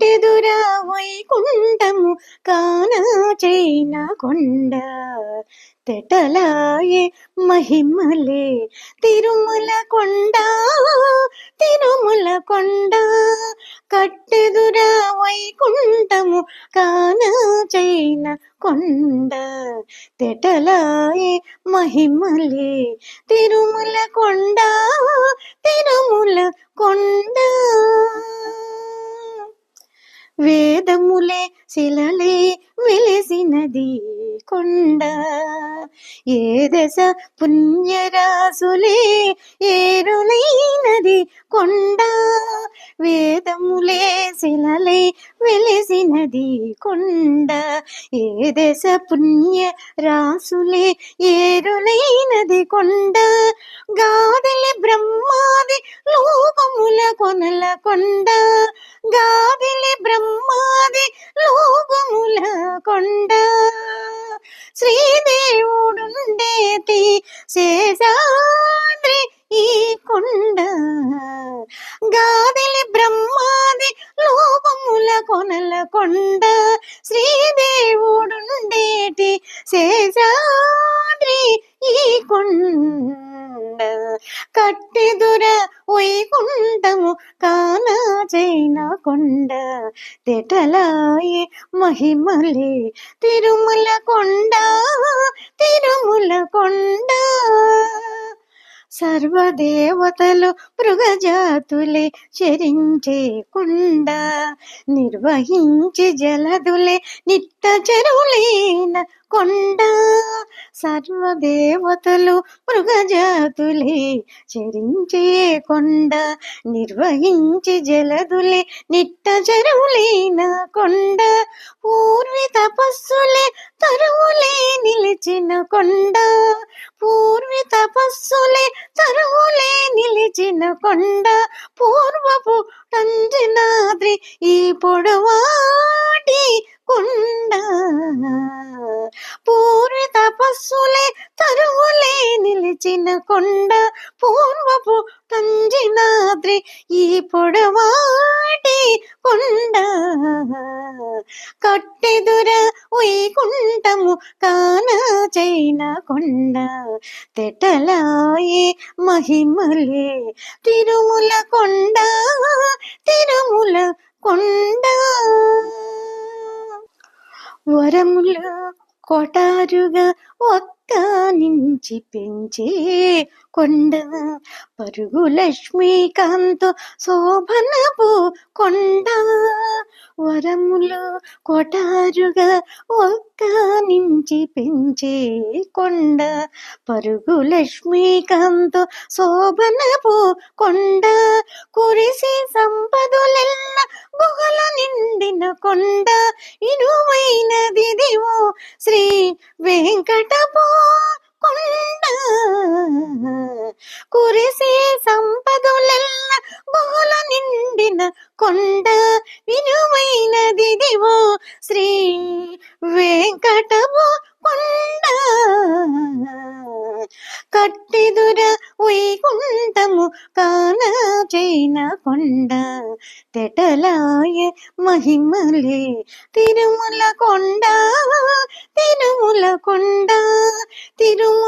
కట్టెదురా వైకుంఠము కానా చైన కొండ. తెటలాయే మహిమలే తిరుమల కొండ తిరుమల కొండ. కట్టెదురా వైకుంఠము కానా చైన కొండ. తెటలాయే మహిమలే తిరుమల కొండ తిరుమల కొండ. వేదములే శిలలే వెలిసినది కొండ. ఏ దశ పుణ్యరాసులే ఏరులైనది కొండ. వేదములే శిలలే వెలిసినది కొండ. ఏ దశ పుణ్య రాసులే ఏరులైనది కొండ. గాదలి బ్రహ్మాది లోపముల కొనల కొండ. శ్రీదేవుడుండేటి శేషాద్రి ఈ కొండ. గాదిలి బ్రహ్మాది లోపముల కొనల కొండ. శ్రీదేవుడుండేటి శేషాద్రి ఈ కొండ. కట్టెదుర వైకుంఠము కానా చైన కొండ. తెటలాయి మహిమలే తిరుమల కొండ తిరుమల కొండ. సర్వదేవతలు మృగజాతులే చరించే కుండ నిర్వహించి జలదులే నిట్ట చెరువులేన కొండ సర్వదేవతలు మృగజాతులే. చరించే కొండ నిర్వహించి జలదులే నిట్ట చెరువులేన కొండ పూర్వి తపస్సులే తరువులే నిలిచిన కొండ. పూర్వి తపస్సులే తరువులే నిలిచిన కొండ. పూర్వపు తంజనాద్రి ఈ పొడవాటి కొండ. పెంచిన కొండ పూర్వపు తంజినాద్రి ఈ పొడవాటి కొండ. కట్టెదుర వైకుంఠము కాన చైన కొండ. తెటలాయే మహిమలే తిరుమల కొండ తిరుమల కొండ. వరముల కొటారుగా ఒక్క పెంచి పెంచే కొండ పరుగు లక్ష్మీకాంతు శోభనపు కొండ. వరములు కొటారుగా ఒక్క నుంచి పెంచే కొండ. పరుగు లక్ష్మీకాంతు శోభనపు కొండ. కురిసి సంపదులెల్ల గుహల నిండిన కొండ. ఇరువైనది దివో శ్రీ వెంకటపో కొండ వినువైనది దివో శ్రీ వెంకటము కొండ కట్టెదుర వైకుంఠము కాన చైన కొండ తెటలాయ మహిమలే తిరుమల కొండ తిరుమల కొండ తిరుమల